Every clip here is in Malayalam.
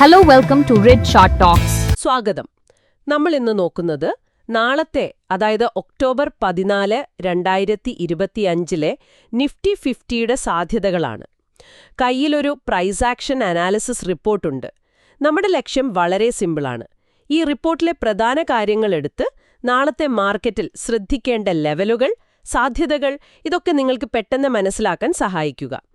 Hello, welcome to red short talks സ്വാഗതം. നമ്മൾ ഇന്ന് നോക്കുന്നത് നാളത്തെ അതായത് ഒക്ടോബർ പതിനാല് രണ്ടായിരത്തി ഇരുപത്തിയഞ്ചിലെ നിഫ്റ്റി ഫിഫ്റ്റിയുടെ സാധ്യതകളാണ്. കയ്യിലൊരു പ്രൈസ് ആക്ഷൻ അനാലിസിസ് റിപ്പോർട്ടുണ്ട്. നമ്മുടെ ലക്ഷ്യം വളരെ സിമ്പിളാണ്. ഈ റിപ്പോർട്ടിലെ പ്രധാന കാര്യങ്ങൾ എടുത്ത് നാളത്തെ മാർക്കറ്റിൽ ശ്രദ്ധിക്കേണ്ട ലെവലുകൾ സാധ്യതകൾ ഇതൊക്കെ നിങ്ങൾക്ക് പെട്ടെന്ന് മനസ്സിലാക്കാൻ സഹായിക്കുക.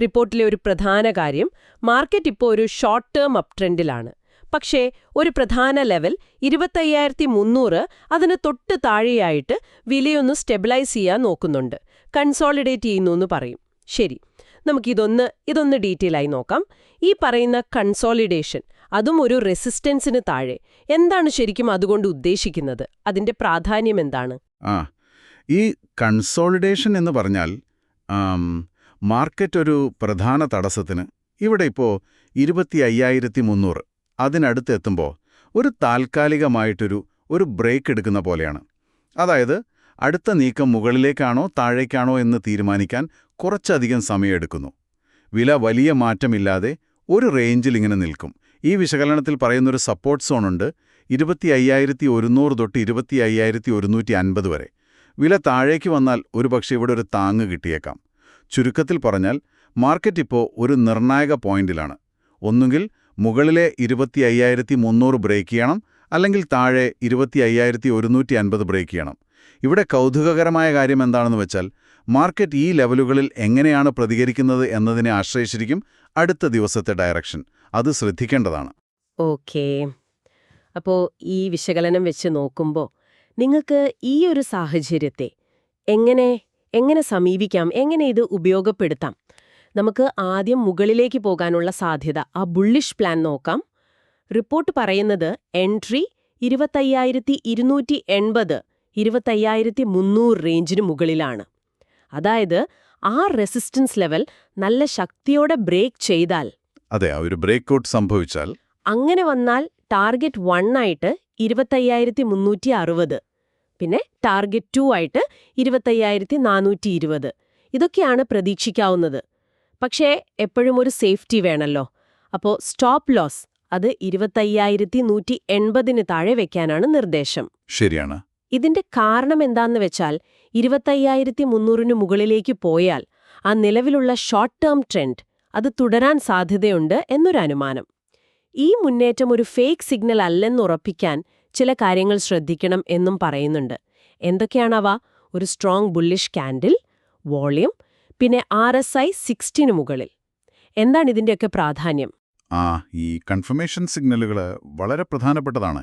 റിപ്പോർട്ടിലെ ഒരു പ്രധാന കാര്യം മാർക്കറ്റ് ഇപ്പോൾ ഒരു ഷോർട്ട് ടേം അപ് ട്രെൻഡിലാണ് പക്ഷേ ഒരു പ്രധാന ലെവൽ ഇരുപത്തയ്യായിരത്തി മുന്നൂറ് അതിന് തൊട്ട് താഴെയായിട്ട് വിലയൊന്ന് സ്റ്റെബിലൈസ് ചെയ്യാൻ നോക്കുന്നുണ്ട്. കൺസോളിഡേറ്റ് ചെയ്യുന്നു എന്ന് പറയും. ശരി നമുക്കിതൊന്ന് ഇതൊന്ന് ഡീറ്റെയിൽ ആയി നോക്കാം. ഈ പറയുന്ന കൺസോളിഡേഷൻ അതും ഒരു റെസിസ്റ്റൻസിന് താഴെ. എന്താണ് ശരിക്കും അതുകൊണ്ട് ഉദ്ദേശിക്കുന്നത്? അതിന്റെ പ്രാധാന്യം എന്താണ്? ഈ കൺസോളിഡേഷൻ എന്ന് പറഞ്ഞാൽ മാർക്കറ്റ് ഒരു പ്രധാന തടസ്സത്തിന് ഇവിടെ ഇപ്പോൾ ഇരുപത്തി അയ്യായിരത്തി മുന്നൂറ് അതിനടുത്ത് എത്തുമ്പോൾ ഒരു താൽക്കാലികമായിട്ടൊരു ഒരു ബ്രേക്ക് എടുക്കുന്ന പോലെയാണ്. അതായത് അടുത്ത നീക്കം മുകളിലേക്കാണോ താഴേക്കാണോ എന്ന് തീരുമാനിക്കാൻ കുറച്ചധികം സമയമെടുക്കുന്നു വില വലിയ മാറ്റമില്ലാതെ ഒരു റേഞ്ചിൽ ഇങ്ങനെ നിൽക്കും. ഈ വിശകലനത്തിൽ പറയുന്നൊരു സപ്പോർട്ട് സോണുണ്ട് ഇരുപത്തി അയ്യായിരത്തി ഒരുന്നൂറ് തൊട്ട് ഇരുപത്തി അയ്യായിരത്തി ഒരുന്നൂറ്റി അൻപത് വരെ. വില താഴേക്ക് വന്നാൽ ഒരുപക്ഷെ ഇവിടെ ഒരു താങ്ങ് കിട്ടിയേക്കാം. ചുരുക്കത്തിൽ പറഞ്ഞാൽ മാർക്കറ്റ് ഇപ്പോൾ ഒരു നിർണായക പോയിന്റിലാണ്. ഒന്നുകിൽ മുകളിലെ ഇരുപത്തി അയ്യായിരത്തി മുന്നൂറ് ബ്രേക്ക് ചെയ്യണം അല്ലെങ്കിൽ താഴെ ഇരുപത്തി അയ്യായിരത്തി ഒരുന്നൂറ്റി അൻപത് ബ്രേക്ക് ചെയ്യണം. ഇവിടെ കൗതുകകരമായ കാര്യം എന്താണെന്ന് വെച്ചാൽ മാർക്കറ്റ് ഈ ലെവലുകളിൽ എങ്ങനെയാണ് പ്രതികരിക്കുന്നത് എന്നതിനെ ആശ്രയിച്ചിരിക്കും അടുത്ത ദിവസത്തെ ഡയറക്ഷൻ. അത് ശ്രദ്ധിക്കേണ്ടതാണ്. ഓക്കേ. അപ്പോൾ ഈ വിശകലനം വെച്ച് നോക്കുമ്പോൾ നിങ്ങൾക്ക് ഈ ഒരു സാഹചര്യത്തെ എങ്ങനെ എങ്ങനെ സമീപിക്കാം എങ്ങനെ ഇത് ഉപയോഗപ്പെടുത്താം. നമുക്ക് ആദ്യം മുകളിലേക്ക് പോകാനുള്ള സാധ്യത ആ ബുള്ളിഷ് പ്ലാൻ നോക്കാം. റിപ്പോർട്ട് പറയുന്നത് എൻട്രി ഇരുപത്തയ്യായിരത്തി ഇരുന്നൂറ്റി എൺപത് ഇരുപത്തയ്യായിരത്തി മുന്നൂറ് റേഞ്ചിന് മുകളിലാണ്. അതായത് ആ റെസിസ്റ്റൻസ് ലെവൽ നല്ല ശക്തിയോടെ ബ്രേക്ക് ചെയ്താൽ അതെ ആ ഒരു ബ്രേക്ക് ഔട്ട് സംഭവിച്ചാൽ അങ്ങനെ വന്നാൽ ടാർഗറ്റ് വൺ ആയിട്ട് ഇരുപത്തയ്യായിരത്തി മുന്നൂറ്റി അറുപത് പിന്നെ ടാർഗറ്റ് ടു ആയിട്ട് ഇരുപത്തയ്യായിരത്തി നാനൂറ്റി ഇരുപത് ഇതൊക്കെയാണ് പ്രതീക്ഷിക്കാവുന്നത്. പക്ഷേ എപ്പോഴും ഒരു സേഫ്റ്റി വേണമല്ലോ അപ്പോൾ സ്റ്റോപ്പ് ലോസ് അത് ഇരുപത്തയ്യായിരത്തി നൂറ്റി എൺപതിന് താഴെ വെക്കാനാണ് നിർദ്ദേശം. ശരിയാണ്. ഇതിന്റെ കാരണം എന്താന്ന് വെച്ചാൽ ഇരുപത്തയ്യായിരത്തി മുന്നൂറിന് മുകളിലേക്ക് പോയാൽ ആ നിലവിലുള്ള ഷോർട്ട് ടേം ട്രെൻഡ് അത് തുടരാൻ സാധ്യതയുണ്ട് എന്നൊരു അനുമാനം ഈ മുന്നേറ്റം ഒരു ഫേക്ക് സിഗ്നൽ അല്ലെന്നുറപ്പിക്കാൻ ചില കാര്യങ്ങൾ ശ്രദ്ധിക്കണം എന്നും പറയുന്നുണ്ട്. എന്തൊക്കെയാണവ? ഒരു സ്ട്രോങ് ബുള്ളിഷ് കാൻഡിൽ വോളിയം പിന്നെ ആർ എസ് ഐ സിക്സ്റ്റിന് മുകളിൽ. എന്താണ് ഇതിന്റെയൊക്കെ പ്രാധാന്യം? ആ ഈ കൺഫർമേഷൻ സിഗ്നലുകൾ വളരെ പ്രധാനപ്പെട്ടതാണ്.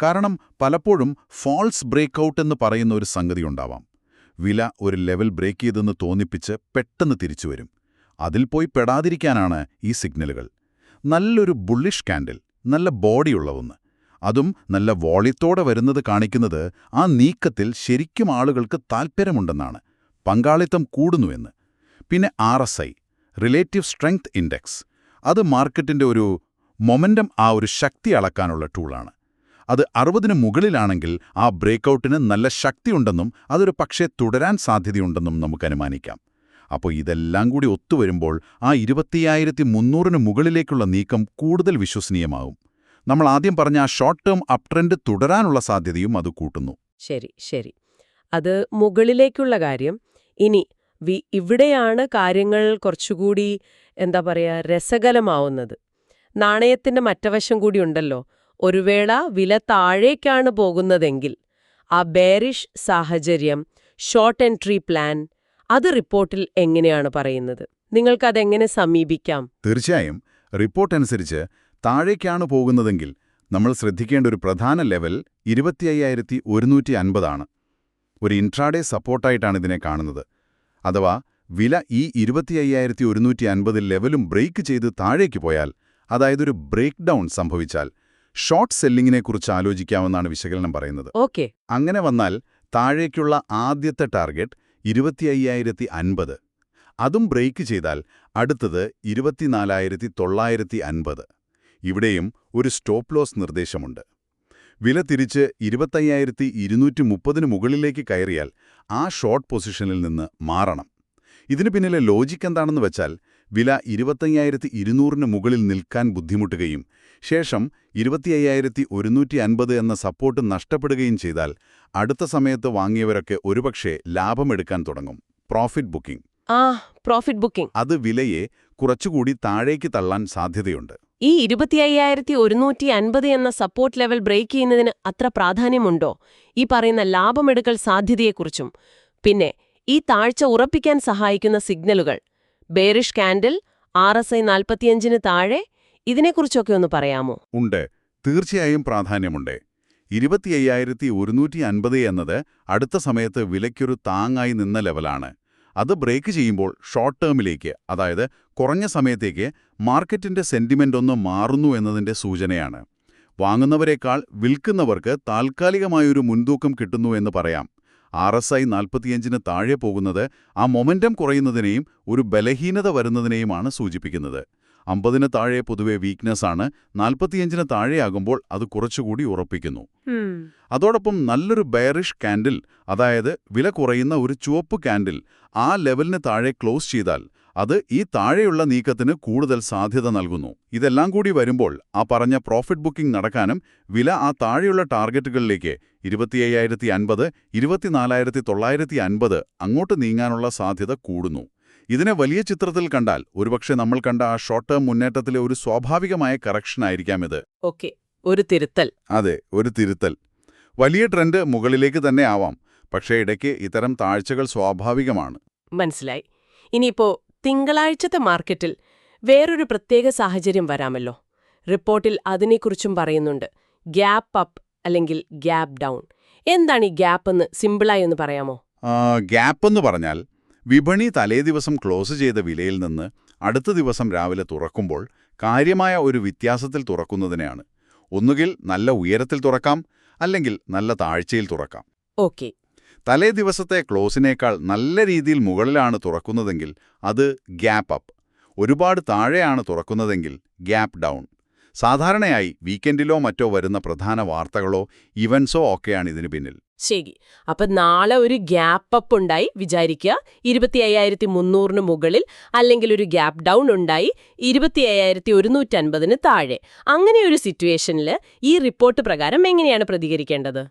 കാരണം പലപ്പോഴും ഫോൾസ് ബ്രേക്കൗട്ട് എന്ന് പറയുന്ന ഒരു സംഗതി ഉണ്ടാവാം. വില ഒരു ലെവൽ ബ്രേക്ക് ചെയ്തെന്ന് തോന്നിപ്പിച്ച് പെട്ടെന്ന് തിരിച്ചു വരും. അതിൽ പോയി പെടാതിരിക്കാനാണ് ഈ സിഗ്നലുകൾ നല്ലൊരു ബുള്ളിഷ് കാൻഡിൽ നല്ല ബോഡിയുള്ള ഒന്ന്. അതും നല്ല വോളിത്തോടെ വരുന്നത് കാണിക്കുന്നത് ആ നീക്കത്തിൽ ശരിക്കും ആളുകൾക്ക് താൽപ്പര്യമുണ്ടെന്നാണ്. പങ്കാളിത്തം കൂടുന്നുവെന്ന്. പിന്നെ ആർ റിലേറ്റീവ് സ്ട്രെങ്ത് ഇൻഡെക്സ് അത് മാർക്കറ്റിന്റെ ഒരു മൊമെന്റം ആ ഒരു ശക്തി അളക്കാനുള്ള ടൂളാണ്. അത് അറുപതിന് മുകളിലാണെങ്കിൽ ആ ബ്രേക്കൗട്ടിന് നല്ല ശക്തിയുണ്ടെന്നും അതൊരു പക്ഷേ തുടരാൻ സാധ്യതയുണ്ടെന്നും നമുക്ക് അനുമാനിക്കാം. അപ്പോൾ ഇതെല്ലാം കൂടി ഒത്തുവരുമ്പോൾ ആ ഇരുപത്തിയായിരത്തി മുന്നൂറിന് മുകളിലേക്കുള്ള നീക്കം കൂടുതൽ വിശ്വസനീയമാവും. നമ്മൾ ആദ്യം പറഞ്ഞ ആ ഷോർട്ട് ടേം അപ് ട്രെൻഡ് തുടരാനുള്ള സാധ്യതയും അത് കൂട്ടുന്നു. ശരി ശരി. അത് മുകളിലേക്കുള്ള കാര്യം. ഇനി ഇവിടെയാണ് കാര്യങ്ങൾ കുറച്ചുകൂടി എന്താ പറയുക രസകരമാവുന്നത്. നാണയത്തിന്റെ മറ്റവശം കൂടി ഉണ്ടല്ലോ. ഒരു വേള വില താഴേക്കാണ് പോകുന്നതെങ്കിൽ ആ ബേരിഷ് സാഹചര്യം ഷോർട്ട് എൻട്രി പ്ലാൻ അത് റിപ്പോർട്ടിൽ എങ്ങനെയാണ് പറയുന്നത്? നിങ്ങൾക്കതെങ്ങനെ സമീപിക്കാം? തീർച്ചയായും. റിപ്പോർട്ട് അനുസരിച്ച് താഴേക്കാണ് പോകുന്നതെങ്കിൽ നമ്മൾ ശ്രദ്ധിക്കേണ്ട ഒരു പ്രധാന ലെവൽ ഇരുപത്തിയ്യായിരത്തി ഒരുന്നൂറ്റി അൻപതാണ് ഒരു ഇൻട്രാഡേ സപ്പോർട്ടായിട്ടാണ് ഇതിനെ കാണുന്നത്. അഥവാ വില ഈ ഇരുപത്തിയ്യായിരത്തി ഒരുന്നൂറ്റി അൻപത് ലെവലും ബ്രേക്ക് ചെയ്ത് താഴേക്ക് പോയാൽ അതായത് ഒരു ബ്രേക്ക് ഡൗൺ സംഭവിച്ചാൽ ഷോർട്ട് സെല്ലിങ്ങിനെ കുറിച്ച് ആലോചിക്കാമെന്നാണ് വിശകലനം പറയുന്നത്. ഓക്കെ. അങ്ങനെ വന്നാൽ താഴേക്കുള്ള ആദ്യത്തെ ടാർഗറ്റ് ഇരുപത്തിയ്യായിരത്തി അൻപത് അതും ബ്രേക്ക് ചെയ്താൽ അടുത്തത് ഇരുപത്തിനാലായിരത്തി തൊള്ളായിരത്തി അൻപത് ഇവിടെയും ഒരു സ്റ്റോപ്പ് ലോസ് നിർദ്ദേശമുണ്ട്. വില തിരിച്ച് ഇരുപത്തയ്യായിരത്തി ഇരുന്നൂറ്റി മുപ്പതിന് മുകളിലേക്ക് കയറിയാൽ ആ ഷോർട്ട് പൊസിഷനിൽ നിന്ന് മാറണം. ഇതിനു പിന്നിലെ ലോജിക്ക് എന്താണെന്ന് വെച്ചാൽ വില ഇരുപത്തയ്യായിരത്തി ഇരുന്നൂറിന് മുകളിൽ നിൽക്കാൻ ബുദ്ധിമുട്ടുകയും ശേഷം ഇരുപത്തിയ്യായിരത്തി ഒരുന്നൂറ്റി അൻപത് എന്ന സപ്പോർട്ട് നഷ്ടപ്പെടുകയും ചെയ്താൽ അടുത്ത സമയത്ത് വാങ്ങിയവരൊക്കെ ഒരുപക്ഷെ ലാഭമെടുക്കാൻ തുടങ്ങും. പ്രോഫിറ്റ് ബുക്കിംഗ് ആ പ്രോഫിറ്റ് ബുക്കിംഗ് അത് വിലയെ കുറച്ചുകൂടി താഴേക്ക് തള്ളാൻ സാധ്യതയുണ്ട്. ഈ ഇരുപത്തി അയ്യായിരത്തി ഒരുന്നൂറ്റി അൻപത് എന്ന സപ്പോർട്ട് ലെവൽ ബ്രേക്ക് ചെയ്യുന്നതിന് അത്ര പ്രാധാന്യമുണ്ടോ? ഈ പറയുന്ന ലാഭമെടുക്കൽ സാധ്യതയെക്കുറിച്ചും. പിന്നെ ഈ താഴ്ച ഉറപ്പിക്കാൻ സഹായിക്കുന്ന സിഗ്നലുകൾ. Bearish candle R S I നാൽപ്പത്തിയഞ്ചിന് താഴെ ഇതിനെക്കുറിച്ചൊക്കെ ഒന്ന് പറയാമോ? ഉണ്ട്. തീർച്ചയായും പ്രാധാന്യമുണ്ട്. ഇരുപത്തി അയ്യായിരത്തി ഒരുന്നൂറ്റി അൻപത് എന്നത് അടുത്ത സമയത്ത് വിലയ്ക്കൊരു താങ്ങായി നിന്ന ലെവലാണ് അത് ബ്രേക്ക് ചെയ്യുമ്പോൾ ഷോർട്ട് ടേമിലേക്ക് അതായത് കുറഞ്ഞ സമയത്തേക്ക് മാർക്കറ്റിന്റെ സെന്റിമെന്റ് ഒന്ന് മാറുന്നു എന്നതിന്റെ സൂചനയാണ്. വാങ്ങുന്നവരെക്കാൾ വിൽക്കുന്നവർക്ക് താൽക്കാലികമായൊരു മുൻതൂക്കം കിട്ടുന്നു എന്ന് പറയാം. ആർ എസ് ഐ നാൽപ്പത്തിയഞ്ചിന് താഴെ പോകുന്നത് ആ മൊമെന്റം കുറയുന്നതിനെയും ഒരു ബലഹീനത വരുന്നതിനെയുമാണ് സൂചിപ്പിക്കുന്നത്. അമ്പതിന് താഴെ പൊതുവെ വീക്ക്നെസ്സാണ് നാൽപ്പത്തിയഞ്ചിന് താഴെയാകുമ്പോൾ അത് കുറച്ചുകൂടി ഉറപ്പിക്കുന്നു. അതോടൊപ്പം നല്ലൊരു ബെയറിഷ് കാൻഡിൽ അതായത് വില കുറയുന്ന ഒരു ചുവപ്പ് കാൻഡിൽ ആ ലെവലിന് താഴെ ക്ലോസ് ചെയ്താൽ അത് ഈ താഴെയുള്ള നീക്കത്തിന് കൂടുതൽ സാധ്യത നൽകുന്നു. ഇതെല്ലാം കൂടി വരുമ്പോൾ ആ പറഞ്ഞ പ്രോഫിറ്റ് ബുക്കിംഗ് നടക്കാനും വില ആ താഴെയുള്ള ടാർഗറ്റുകളിലേക്ക് ഇരുപത്തിയ്യായിരത്തി അൻപത് ഇരുപത്തിനാലായിരത്തി തൊള്ളായിരത്തി അൻപത് അങ്ങോട്ട് നീങ്ങാനുള്ള സാധ്യത കൂടുന്നു. ഇതിനെ വലിയ ചിത്രത്തിൽ കണ്ടാൽ ഒരുപക്ഷെ നമ്മൾ കണ്ട ആ ഷോർട്ട് ടേം മുന്നേറ്റത്തിലെ ഒരു സ്വാഭാവികമായ കറക്ഷൻ ആയിരിക്കാം ഇത്. ഓക്കെ. ഒരു തിരുത്തൽ. അതെ ഒരു തിരുത്തൽ. വലിയ ട്രെൻഡ് മുകളിലേക്ക് തന്നെ ആവാം. പക്ഷേ ഇടയ്ക്ക് ഇത്തരം താഴ്ചകൾ സ്വാഭാവികമാണ്. മനസ്സിലായി. ഇനിയിപ്പോ തിങ്കളാഴ്ചത്തെ മാർക്കറ്റിൽ വേറൊരു പ്രത്യേക സാഹചര്യം വരാമല്ലോ. റിപ്പോർട്ടിൽ അതിനെക്കുറിച്ചും പറയുന്നുണ്ട്. ഗ്യാപ്പ് അപ്പ് അല്ലെങ്കിൽ ഗ്യാപ്പ് ഡൗൺ എന്താണ് ഈ ഗ്യാപ്പ് എന്ന് സിമ്പിളായി ഒന്ന് പറയാമോ? ഗ്യാപ്പ് എന്ന് പറഞ്ഞാൽ വിപണി തലേദിവസം ക്ലോസ് ചെയ്ത വിലയിൽ നിന്ന് അടുത്ത ദിവസം രാവിലെ തുറക്കുമ്പോൾ കാര്യമായ ഒരു വ്യത്യാസത്തിൽ തുറക്കുന്നതിനെയാണ്. ഒന്നുകിൽ നല്ല ഉയരത്തിൽ തുറക്കാം അല്ലെങ്കിൽ നല്ല താഴ്ചയിൽ തുറക്കാം. ഓക്കെ. തലേ ദിവസത്തെ ക്ലോസിനേക്കാൾ നല്ല രീതിയിൽ മുകളിലാണ് തുറക്കുന്നതെങ്കിൽ അത് ഗ്യാപ്പ് അപ്പ്. ഒരുപാട് താഴെയാണ് തുറക്കുന്നതെങ്കിൽ ഗ്യാപ്പ് ഡൗൺ. സാധാരണയായി വീക്കെൻഡിലോ മറ്റോ വരുന്ന പ്രധാന വാർത്തകളോ ഇവൻസോ ഒക്കെയാണ് ഇതിനു പിന്നിൽ. ശരി. അപ്പൊ നാളെ ഒരു ഗ്യാപ്പ് അപ്പ് ഉണ്ടായി വിചാരിക്കുക. ഇരുപത്തി അയ്യായിരത്തി മുന്നൂറിന് മുകളിൽ അല്ലെങ്കിൽ ഒരു ഗ്യാപ്പ് ഡൗൺ ഉണ്ടായി ഇരുപത്തി അയ്യായിരത്തി ഒരുന്നൂറ്റി അൻപതിന് താഴെ. അങ്ങനെ ഒരു സിറ്റുവേഷനിൽ ഈ റിപ്പോർട്ട് പ്രകാരം എങ്ങനെയാണ് പ്രതികരിക്കേണ്ടത്?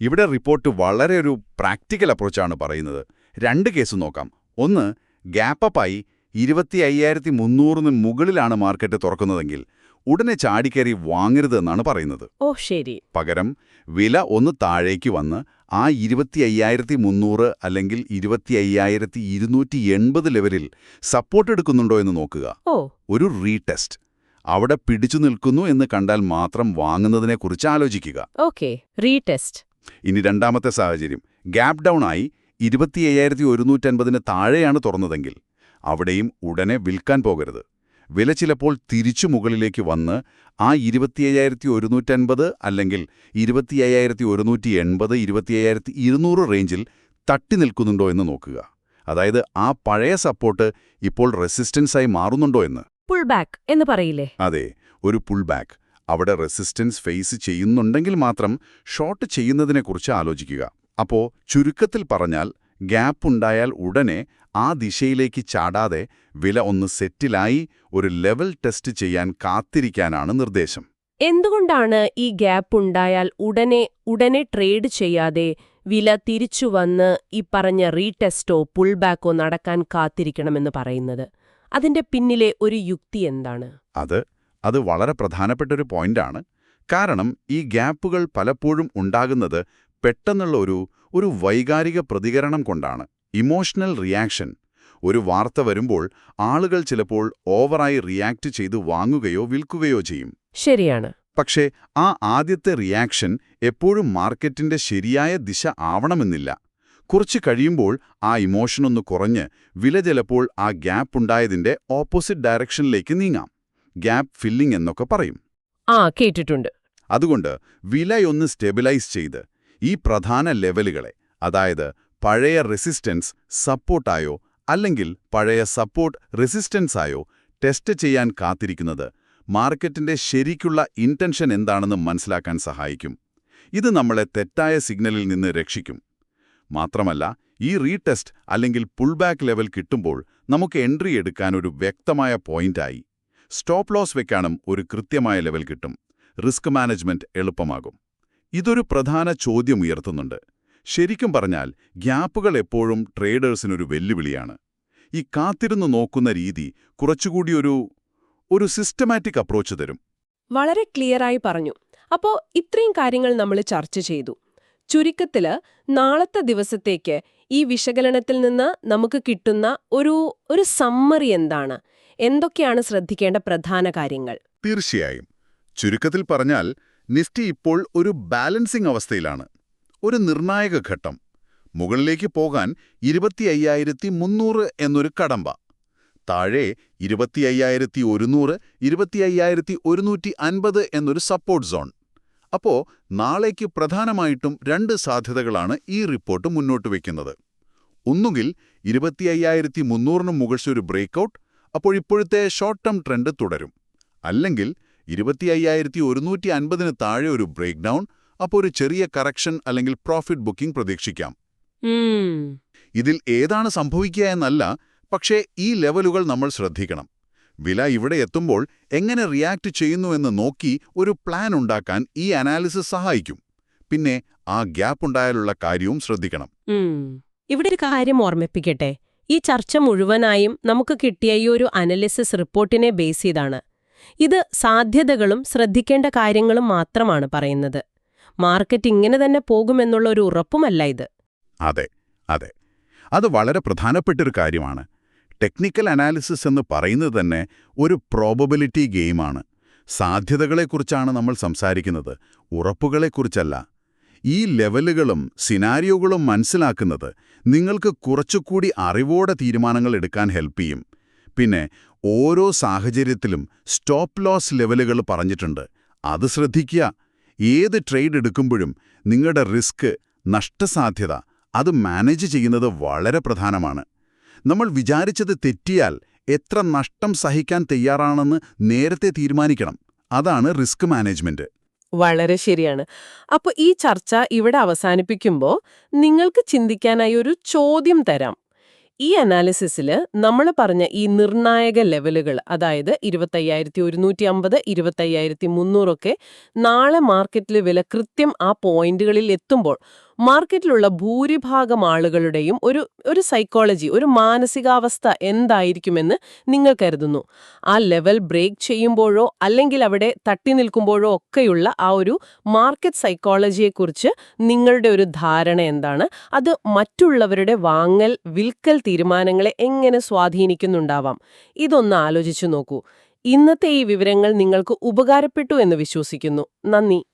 ഇവിടെ റിപ്പോർട്ട് വളരെ ഒരു പ്രാക്ടിക്കൽ അപ്രോച്ചാണ് പറയുന്നത്. രണ്ട് കേസ് നോക്കാം. ഒന്ന് ഗ്യാപ്പ് അപ്പായി ഇരുപത്തി അയ്യായിരത്തി മുന്നൂറിന് മുകളിലാണ് മാർക്കറ്റ് തുറക്കുന്നതെങ്കിൽ. ഉടനെ ചാടിക്കേറി വാങ്ങരുത് എന്നാണ് പറയുന്നത്. ഓ ശരി. പകരം വില ഒന്ന് താഴേക്ക് വന്ന് ആ ഇരുപത്തി അയ്യായിരത്തി മുന്നൂറ് അല്ലെങ്കിൽ ഇരുപത്തി അയ്യായിരത്തി ഇരുന്നൂറ്റി എൺപത് ലെവലിൽ സപ്പോർട്ട് എടുക്കുന്നുണ്ടോ എന്ന് നോക്കുക. ഓ. ഒരു റീടെസ്റ്റ് അവിടെ പിടിച്ചു നിൽക്കുന്നു എന്ന് കണ്ടാൽ മാത്രം വാങ്ങുന്നതിനെക്കുറിച്ച് ആലോചിക്കുക. ഓക്കെ റീടെസ്റ്റ് ഇനി രണ്ടാമത്തെ സാഹചര്യം. ഗ്യാപ് ഡൗൺ ആയി ഇരുപത്തി അയ്യായിരത്തി ഒരുന്നൂറ്റൻപതിന് താഴെയാണ് തുറന്നതെങ്കിൽ അവിടെയും ഉടനെ വിൽക്കാൻ പോകരുത്. വില ചിലപ്പോൾ തിരിച്ചു മുകളിലേക്ക് വന്ന് ആ ഇരുപത്തി അയ്യായിരത്തി ഒരുന്നൂറ്റൻപത് അല്ലെങ്കിൽ ഇരുപത്തി അയ്യായിരത്തി ഒരുന്നൂറ്റി എൺപത് ഇരുപത്തി അയ്യായിരത്തി ഇരുന്നൂറ് റേഞ്ചിൽ തട്ടി നിൽക്കുന്നുണ്ടോ എന്ന് നോക്കുക. അതായത് ആ പഴയ സപ്പോർട്ട് ഇപ്പോൾ റെസിസ്റ്റൻസായി മാറുന്നുണ്ടോ എന്ന്. പുൾ ബാക്ക് എന്ന് പറയില്ലേ? അതെ ഒരു പുൾ ബാക്ക് അവിടെ റെസിസ്റ്റൻസ് ഫേസ് ചെയ്യുന്നുണ്ടെങ്കിൽ മാത്രം ഷോർട്ട് ചെയ്യുന്നതിനെക്കുറിച്ച് ആലോചിക്കുക. അപ്പോൾ ചുരുക്കത്തിൽ പറഞ്ഞാൽ ഗ്യാപ്പ് ഉണ്ടായാൽ ഉടനെ ആ ദിശയിലേക്ക് ചാടാതെ വില ഒന്ന് സെറ്റിലായി ഒരു ലെവൽ ടെസ്റ്റ് ചെയ്യാൻ കാത്തിരിക്കാനാണ് നിർദ്ദേശം. എന്തുകൊണ്ടാണ് ഈ ഗ്യാപ്പ് ഉണ്ടായാൽ ഉടനെ ഉടനെ ട്രേഡ് ചെയ്യാതെ വില തിരിച്ചു വന്ന് ഈ പറഞ്ഞ റീടെസ്റ്റോ പുൾ ബാക്കോ നടക്കാൻ കാത്തിരിക്കണമെന്ന് പറയുന്നത്? അതിന്റെ പിന്നിലെ ഒരു യുക്തി എന്താണ്? അത് അത് വളരെ പ്രധാനപ്പെട്ട ഒരു പോയിന്റാണ്. കാരണം ഈ ഗ്യാപ്പുകൾ പലപ്പോഴും ഉണ്ടാകുന്നത് പെട്ടെന്നുള്ള ഒരു ഒരു വൈകാരിക പ്രതികരണം കൊണ്ടാണ്. Emotional reaction. ഒരു വാർത്ത വരുമ്പോൾ ആളുകൾ ചിലപ്പോൾ ഓവറായി റിയാക്ട് ചെയ്ത് വാങ്ങുകയോ വിൽക്കുകയോ ചെയ്യും. ശരിയാണ്. പക്ഷേ ആ ആദ്യത്തെ റിയാക്ഷൻ എപ്പോഴും മാർക്കറ്റിന്റെ ശരിയായ ദിശ ആവണമെന്നില്ല. കുറച്ച് കഴിയുമ്പോൾ ആ ഇമോഷനൊന്ന് കുറഞ്ഞ് വില ചിലപ്പോൾ ആ ഗ്യാപ്പ് ഉണ്ടായതിന്റെ ഓപ്പോസിറ്റ് ഡയറക്ഷനിലേക്ക് നീങ്ങാം. ഗ്യാപ്പ് ഫില്ലിംഗ് എന്നൊക്കെ പറയും. ആ കേട്ടിട്ടുണ്ട്. അതുകൊണ്ട് വിലയൊന്ന് സ്റ്റെബിലൈസ് ചെയ്ത് ഈ പ്രധാന ലെവലുകളെ അതായത് പഴയ റെസിസ്റ്റൻസ് സപ്പോർട്ടായോ അല്ലെങ്കിൽ പഴയ സപ്പോർട്ട് റെസിസ്റ്റൻസായോ ടെസ്റ്റ് ചെയ്യാൻ കാത്തിരിക്കുന്നത് മാർക്കറ്റിന്റെ ശരിക്കുള്ള ഇന്റൻഷൻ എന്താണെന്ന് മനസ്സിലാക്കാൻ സഹായിക്കും. ഇത് നമ്മളെ തെറ്റായ സിഗ്നലിൽ നിന്ന് രക്ഷിക്കും. മാത്രമല്ല ഈ റീടെസ്റ്റ് അല്ലെങ്കിൽ പുൾബാക്ക് ലെവൽ കിട്ടുമ്പോൾ നമുക്ക് എൻട്രി എടുക്കാൻ ഒരു വ്യക്തമായ പോയിന്റായി. സ്റ്റോപ്പ് ലോസ് വെക്കാനും ഒരു കൃത്യമായ ലെവൽ കിട്ടും. റിസ്ക് മാനേജ്മെന്റ് എളുപ്പമാകും. ഇതൊരു പ്രധാന ചോദ്യം ഉയർത്തുന്നുണ്ട്. ശരിക്കും പറഞ്ഞാൽ ഗ്യാപ്പുകൾ എപ്പോഴും ട്രേഡേഴ്സിനൊരു വെല്ലുവിളിയാണ്. ഈ കാത്തിരുന്ന് നോക്കുന്ന രീതി കുറച്ചുകൂടി ഒരു ഒരു സിസ്റ്റമാറ്റിക് അപ്രോച്ച് തരും. വളരെ ക്ലിയറായി പറഞ്ഞു. അപ്പോ ഇത്രയും കാര്യങ്ങൾ നമ്മൾ ചർച്ച ചെയ്തു. ചുരുക്കത്തിൽ നാളത്തെ ദിവസത്തേക്ക് ഈ വിശകലനത്തിൽ നിന്ന് നമുക്ക് കിട്ടുന്ന ഒരു ഒരു സമ്മറി എന്താണ്? എന്തൊക്കെയാണ് ശ്രദ്ധിക്കേണ്ട പ്രധാന കാര്യങ്ങൾ? തീർച്ചയായും. ചുരുക്കത്തിൽ പറഞ്ഞാൽ നിഫ്റ്റി ഇപ്പോൾ ഒരു ബാലൻസിംഗ് അവസ്ഥയിലാണ്. ഒരു നിർണായക ഘട്ടം. മുകളിലേക്ക് പോകാൻ ഇരുപത്തി അയ്യായിരത്തി മുന്നൂറ് എന്നൊരു കടമ്പ. താഴെ ഇരുപത്തി അയ്യായിരത്തി ഒരുന്നൂറ് ഇരുപത്തി അയ്യായിരത്തി ഒരുന്നൂറ്റി അൻപത് എന്നൊരു സപ്പോർട്ട് സോൺ അപ്പോൾ നാളേക്ക് പ്രധാനമായിട്ടും രണ്ട് സാധ്യതകളാണ് ഈ റിപ്പോർട്ട് മുന്നോട്ട് വയ്ക്കുന്നത് ഒന്നുകിൽ ഇരുപത്തി അയ്യായിരത്തി മുന്നൂറിന് മുകളിച്ചൊരു ബ്രേക്കൗട്ട് അപ്പോൾ ഇപ്പോഴത്തെ ഷോർട്ട് ടേം ട്രെൻഡ് തുടരും. അല്ലെങ്കിൽ ഇരുപത്തി അയ്യായിരത്തി ഒരുന്നൂറ്റി അൻപതിന് താഴെ ഒരു ബ്രേക്ക് ഡൗൺ അപ്പോൾ ഒരു ചെറിയ കറക്ഷൻ അല്ലെങ്കിൽ പ്രോഫിറ്റ് ബുക്കിംഗ് പ്രതീക്ഷിക്കാം. ഇതിൽ ഏതാണ് സംഭവിക്കുക എന്നല്ല പക്ഷേ ഈ ലെവലുകൾ നമ്മൾ ശ്രദ്ധിക്കണം. വില ഇവിടെ എത്തുമ്പോൾ എങ്ങനെ റിയാക്ട് ചെയ്യുന്നുവെന്ന് നോക്കി ഒരു പ്ലാൻ ഉണ്ടാക്കാൻ ഈ അനാലിസിസ് സഹായിക്കും. പിന്നെ ആ ഗ്യാപ്പ് ഉണ്ടായാലുള്ള കാര്യവും ശ്രദ്ധിക്കണം. ഇവിടെ ഒരു കാര്യം ഓർമ്മിപ്പിക്കട്ടെ. ഈ ചർച്ച മുഴുവനായും നമുക്ക് കിട്ടിയ ഈ ഒരു അനലിസിസ് റിപ്പോർട്ടിനെ ബേസ് ചെയ്താണ്. ഇത് സാധ്യതകളും ശ്രദ്ധിക്കേണ്ട കാര്യങ്ങളും മാത്രമാണ് പറയുന്നത്. മാർക്കറ്റ് ഇങ്ങനെ തന്നെ പോകുമെന്നുള്ള ഒരു ഉറപ്പുമല്ല ഇത്. അതെ അതെ. അത് വളരെ പ്രധാനപ്പെട്ടൊരു കാര്യമാണ്. ടെക്നിക്കൽ അനാലിസിസ് എന്ന് പറയുന്നത് തന്നെ ഒരു പ്രോബബിലിറ്റി ഗെയിമാണ്. സാധ്യതകളെക്കുറിച്ചാണ് നമ്മൾ സംസാരിക്കുന്നത് ഉറപ്പുകളെക്കുറിച്ചല്ല. ഈ ലെവലുകളും സിനാരിയോകളും മനസ്സിലാക്കുന്നത് നിങ്ങൾക്ക് കുറച്ചുകൂടി അറിവോടെ തീരുമാനങ്ങൾ എടുക്കാൻ ഹെൽപ്പ് ചെയ്യും. പിന്നെ ഓരോ സാഹചര്യത്തിലും സ്റ്റോപ്പ് ലോസ് ലെവലുകൾ പറഞ്ഞിട്ടുണ്ട്. അത് ശ്രദ്ധിക്കുക. ഏത് ട്രേഡ് എടുക്കുമ്പോഴും നിങ്ങളുടെ റിസ്ക് നഷ്ടസാധ്യത അത് മാനേജ് ചെയ്യുന്നത് വളരെ പ്രധാനമാണ്. നമ്മൾ വിചാരിച്ചത് തെറ്റിയാൽ എത്ര നഷ്ടം സഹിക്കാൻ തയ്യാറാണെന്ന് നേരത്തെ തീരുമാനിക്കണം. അതാണ് റിസ്ക് മാനേജ്മെന്റ് വളരെ ശരിയാണ്. അപ്പോൾ ഈ ചർച്ച ഇവിടെ അവസാനിപ്പിക്കുമ്പോൾ നിങ്ങൾക്ക് ചിന്തിക്കാനായി ഒരു ചോദ്യം തരാം. ഈ അനാലിസിസിൽ നമ്മൾ പറഞ്ഞ ഈ നിർണായക ലെവലുകൾ അതായത് ഇരുപത്തയ്യായിരത്തി ഒരുന്നൂറ്റി അമ്പത് ഇരുപത്തയ്യായിരത്തി മുന്നൂറൊക്കെ നാളെ മാർക്കറ്റിൽ വില കൃത്യം ആ പോയിന്റുകളിൽ എത്തുമ്പോൾ മാർക്കറ്റിലുള്ള ഭൂരിഭാഗം ആളുകളുടെയും ഒരു ഒരു സൈക്കോളജി ഒരു മാനസികാവസ്ഥ എന്തായിരിക്കുമെന്ന് നിങ്ങൾ കരുതുന്നു. ആ ലെവൽ ബ്രേക്ക് ചെയ്യുമ്പോഴോ അല്ലെങ്കിൽ അവിടെ തട്ടി നിൽക്കുമ്പോഴോ ഒക്കെയുള്ള ആ ഒരു മാർക്കറ്റ് സൈക്കോളജിയെക്കുറിച്ച് നിങ്ങളുടെ ഒരു ധാരണ എന്താണ്? അത് മറ്റുള്ളവരുടെ വാങ്ങൽ വിൽക്കൽ തീരുമാനങ്ങളെ എങ്ങനെ സ്വാധീനിക്കുന്നുണ്ടാവാം? ഇതൊന്ന് ആലോചിച്ചു നോക്കൂ. ഇന്നത്തെ ഈ വിവരങ്ങൾ നിങ്ങൾക്ക് ഉപകാരപ്പെട്ടു എന്ന് വിശ്വസിക്കുന്നു. നന്ദി.